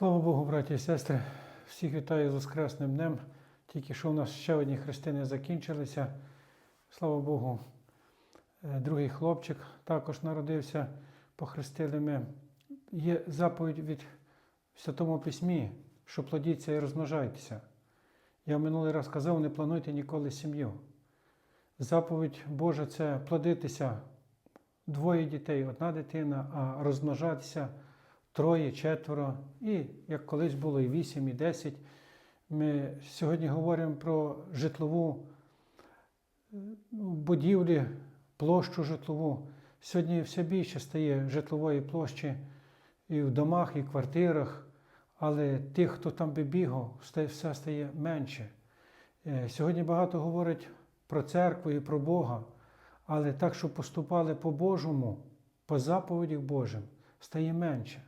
Слава Богу, браті і сестри, всіх вітаю з Воскресним днем. Тільки що у нас ще одні хрестини закінчилися. Слава Богу, е, другий хлопчик також народився, похрестили ми. Є заповідь від Святому Письмі, що плодіться і розмножайтеся. Я минулий раз казав, не плануйте ніколи сім'ю. Заповідь Божа це плодитися двоє дітей, одна дитина, а розмножатися троє, четверо, і як колись було і вісім, і десять. Ми сьогодні говоримо про житлову е, будівлі, площу житлову. Сьогодні все більше стає житлової площі і в домах, і в квартирах, але тих, хто там би бігав, все стає менше. Е, Сьогодні багато говорять про церкву і про Бога, але так, щоб поступали по-божому, по заповідях Божим, стає менше.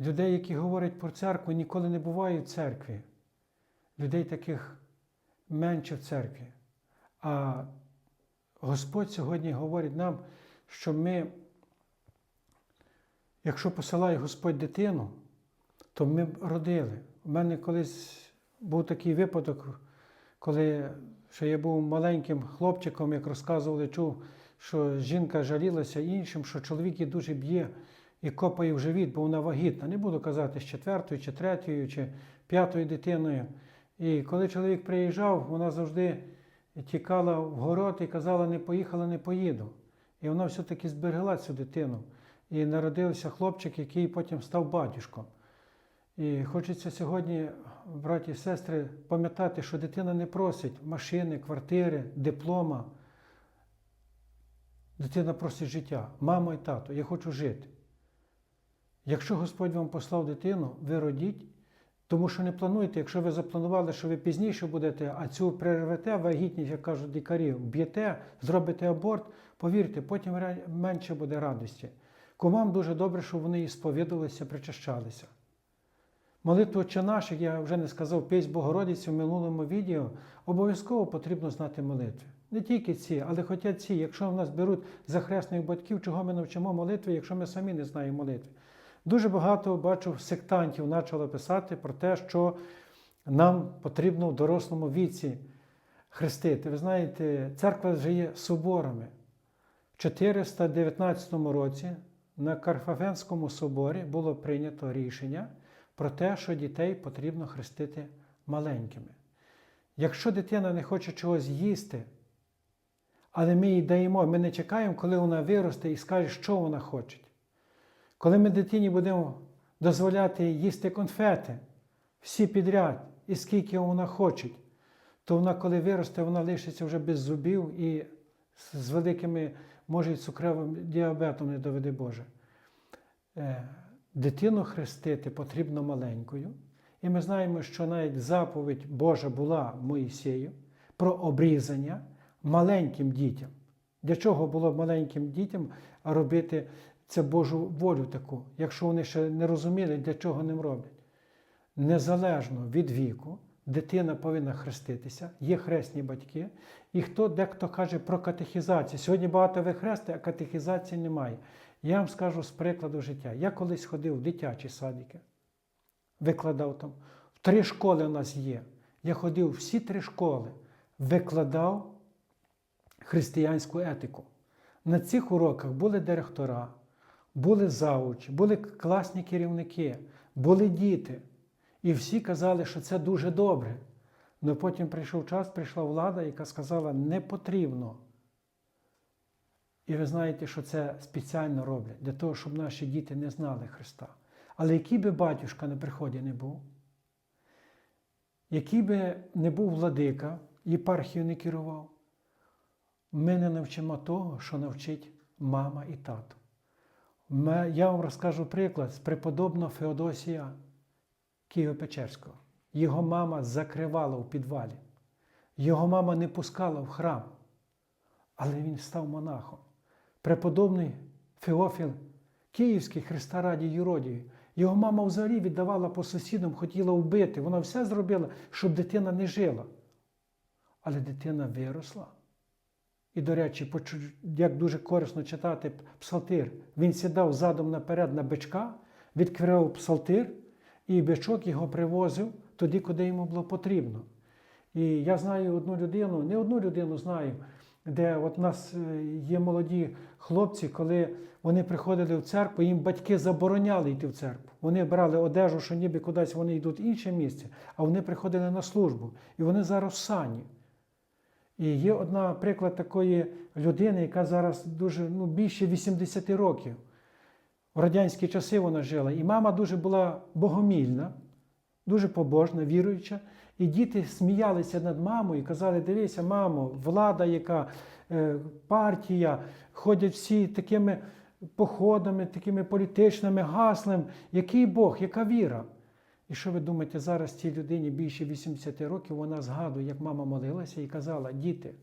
Людей, які говорять про церкву, ніколи не буває в церкві. Людей таких менше в церкві. А Господь сьогодні говорить нам, що ми, якщо посилає Господь дитину, то ми б родили. У мене колись був такий випадок, коли ще я був маленьким хлопчиком, як розказували, чув, що жінка жалілася іншим, що чоловік її дуже б'є і копає в живіт, бо вона вагітна. Не буду казати з четвертою, чи третьою, чи п'ятою дитиною. І коли чоловік приїжджав, вона завжди тікала в город і казала, не поїхала, не поїду. І вона все-таки зберегла цю дитину. І народився хлопчик, який потім став батюшком. І хочеться сьогодні, браті і сестри, пам'ятати, що дитина не просить машини, квартири, диплома. Дитина просить життя. Мамо і тато, я хочу жити. Якщо Господь вам послав дитину, ви родіть, тому що не плануйте, якщо ви запланували, що ви пізніше будете, а цю перервете вагітність, як кажуть лікарі, б'єте, зробите аборт, повірте, потім менше буде радості. Кумам дуже добре, що вони і сповідувалися, причащалися. Молитву «Отче наш», як я вже не сказав, пісь Богородиці в минулому відео, обов'язково потрібно знати молитви. Не тільки ці, але хоча ці. Якщо в нас беруть за хресних батьків, чого ми навчимо молитви, якщо ми самі не знаємо молитви. Дуже багато бачу сектантів почало писати про те, що нам потрібно в дорослому віці хрестити. Ви знаєте, церква живе соборами. В 419 році на Карфагенському соборі було прийнято рішення про те, що дітей потрібно хрестити маленькими. Якщо дитина не хоче чогось їсти, але ми їй даємо, ми не чекаємо, коли вона виросте і скаже, що вона хоче. Коли ми дитині будемо дозволяти їсти конфети, всі підряд, і скільки вона хоче, то вона, коли виросте, вона лишиться вже без зубів і з- великими, може, і цукровим діабетом не доведе Боже. Е, Дитину хрестити потрібно маленькою. І ми знаємо, що навіть заповідь Божа була Моїсею про обрізання маленьким дітям. Для чого було маленьким дітям робити це Божу волю таку, якщо вони ще не розуміли, для чого ним роблять? Незалежно від віку, дитина повинна хреститися, є хресні батьки, і хто дехто каже про катехізацію. Сьогодні багато ви хрести, а катехізації немає. Я вам скажу з прикладу життя. Я колись ходив в дитячі садики, викладав там. Три школи у нас є. Я ходив всі три школи, викладав християнську етику. На цих уроках були директора, були заучі, були класні керівники, були діти. І всі казали, що це дуже добре. Але потім прийшов час, прийшла влада, яка сказала, не потрібно. І ви знаєте, що це спеціально роблять для того, щоб наші діти не знали Христа. Але який би батюшка на приході не був, який би не був владика, єпархію не керував, ми не навчимо того, що навчить мама і тато. Я вам розкажу приклад з преподобного Феодосія Києво-Печерського. Його мама закривала у підвалі. Його мама не пускала в храм, але він став монахом. Преподобний Феофіл Київський Христа раді Юродію. Його мама взагалі віддавала по сусідам, хотіла вбити. Вона все зробила, щоб дитина не жила. Але дитина виросла. І, до речі, як дуже корисно читати псалтир, він сідав задом наперед на бичка, відкривав псалтир і бичок його привозив туди, куди йому було потрібно. І я знаю одну людину, не одну людину знаю, де от у нас е, є молоді хлопці, коли вони приходили в церкву, їм батьки забороняли йти в церкву. Вони брали одежу, що ніби кудись вони йдуть в інше місце, а вони приходили на службу. І вони зараз сані. І є одна приклад такої людини, яка зараз дуже ну, більше 80 років. В радянські часи вона жила. І мама дуже була богомільна, дуже побожна, віруюча. І діти сміялися над мамою і казали: дивися, мамо, влада, яка е, партія, ходять всі такими походами, такими політичними гаслами. Який Бог, яка віра? І що ви думаєте, зараз цій людині більше 80 років вона згадує, як мама молилася і казала: діти,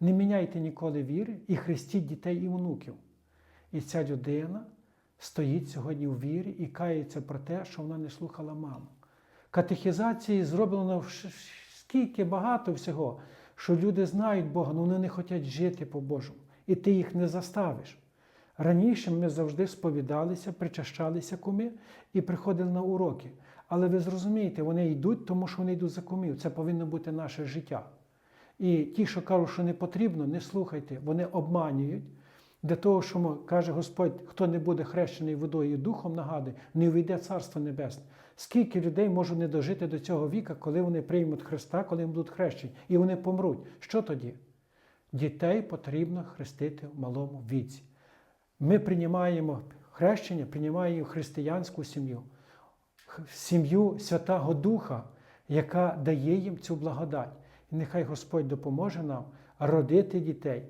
не міняйте ніколи віри і хрестіть дітей і внуків. І ця людина стоїть сьогодні у вірі і кається про те, що вона не слухала маму. Катехізації зроблено скільки багато всього, що люди знають Бога, але вони не хочуть жити по-божому. І ти їх не заставиш. Раніше ми завжди сповідалися, причащалися куми і приходили на уроки. Але ви зрозумієте, вони йдуть, тому що вони йдуть за кумів. Це повинно бути наше життя. І ті, що кажуть, що не потрібно, не слухайте, вони обманюють. Для того, що каже Господь, хто не буде хрещений водою і духом, нагадує, не увійде Царство Небесне. Скільки людей можуть не дожити до цього віка, коли вони приймуть Христа, коли вони будуть хрещені, і вони помруть. Що тоді? Дітей потрібно хрестити в малому віці. Ми приймаємо хрещення, приймаємо християнську сім'ю, сім'ю Святого Духа, яка дає їм цю благодать. І нехай Господь допоможе нам родити дітей,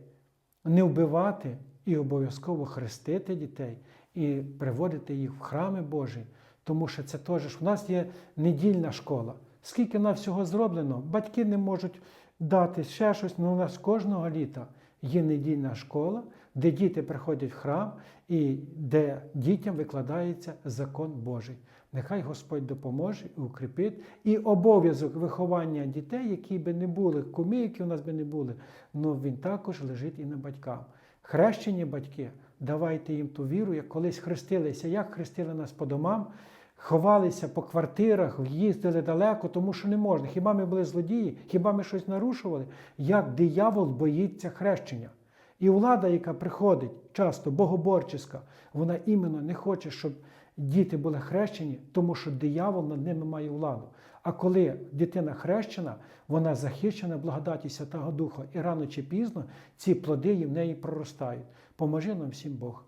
не вбивати і обов'язково хрестити дітей і приводити їх в храми Божі, тому що це теж у нас є недільна школа. Скільки на всього зроблено, батьки не можуть дати ще щось, але у нас кожного літа є недільна школа, де діти приходять в храм і де дітям викладається закон Божий. Нехай Господь допоможе і укріпить. І обов'язок виховання дітей, які би не були, куми, які у нас би не були, але він також лежить і на батькам. Хрещені батьки, давайте їм ту віру, як колись хрестилися, як хрестили нас по домам, ховалися по квартирах, їздили далеко, тому що не можна. Хіба ми були злодії, хіба ми щось нарушували? Як диявол боїться хрещення. І влада, яка приходить часто богоборчиська, вона іменно не хоче, щоб діти були хрещені, тому що диявол над ними має владу. А коли дитина хрещена, вона захищена благодаті Святого Духа, і рано чи пізно ці плоди в неї проростають. Поможи нам всім Бог.